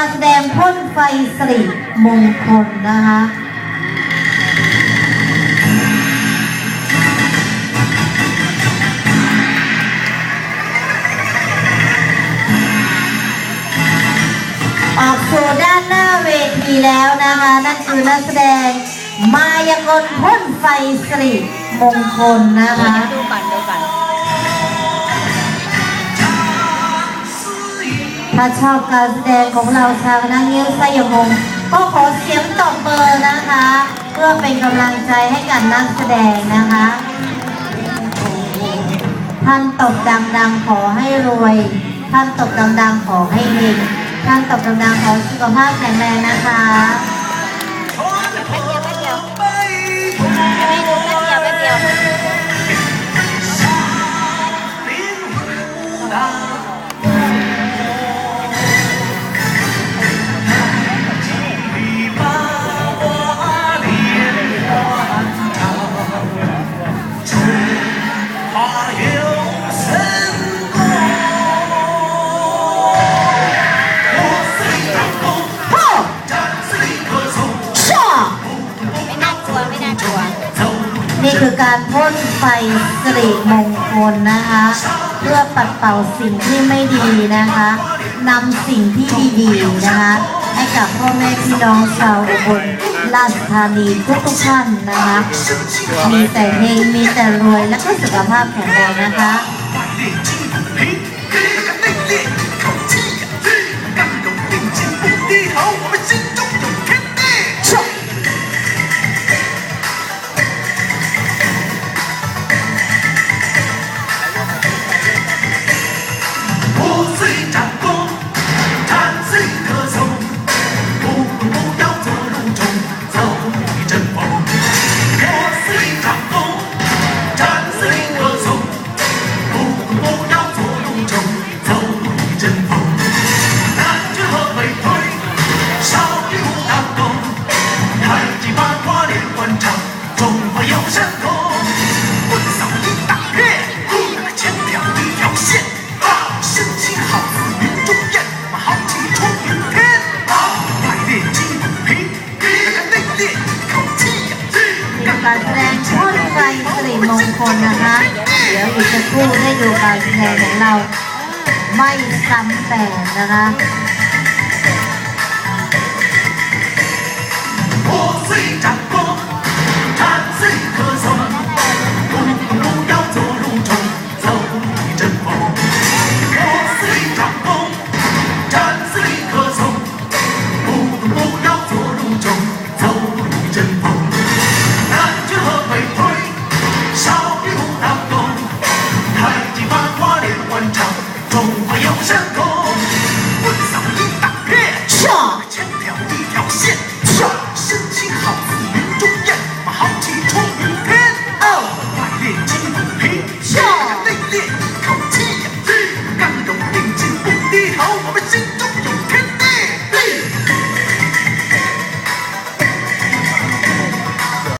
การแสดงพ่นไฟสิริมงคลนะคะออกสู่ด้านหน้าเวทีแล้วนะคะ นั่นคือนักแสดงมายากลพ่นไฟสิริมงคลนะคะ ดูก่อนดูก่อน ถ้าชอบการแสดงของเราชาวคณะนิ้วไสยมงก็ขอเสียงตบเบอร์นะคะ เพื่อเป็นกำลังใจให้กับนักแสดงนะคะ ท่านตบดังๆขอให้รวย ท่านตบดังๆขอให้เฮงท่านตบดังๆขอสุขภาพแข็งแรงนะคะ นี่คือการพ่นไฟสิริมงคลนะคะ เพื่อปัดเป่าสิ่งที่ไม่ดีนะคะนำสิ่งที่ดีๆนะคะ ให้กับพ่อแม่พี่น้องชาวอุบลราชธานีทุกๆท่านนะคะ มีแต่เฮงมีแต่รวยและก็สุขภาพแข็งแรงนะคะ การแสดงพ่นไฟสิริมงคลนะคะ เดี๋ยวอีกสักครู่ได้ดูการแสดงของเรา ไม่ซ้ำแต่นะคะ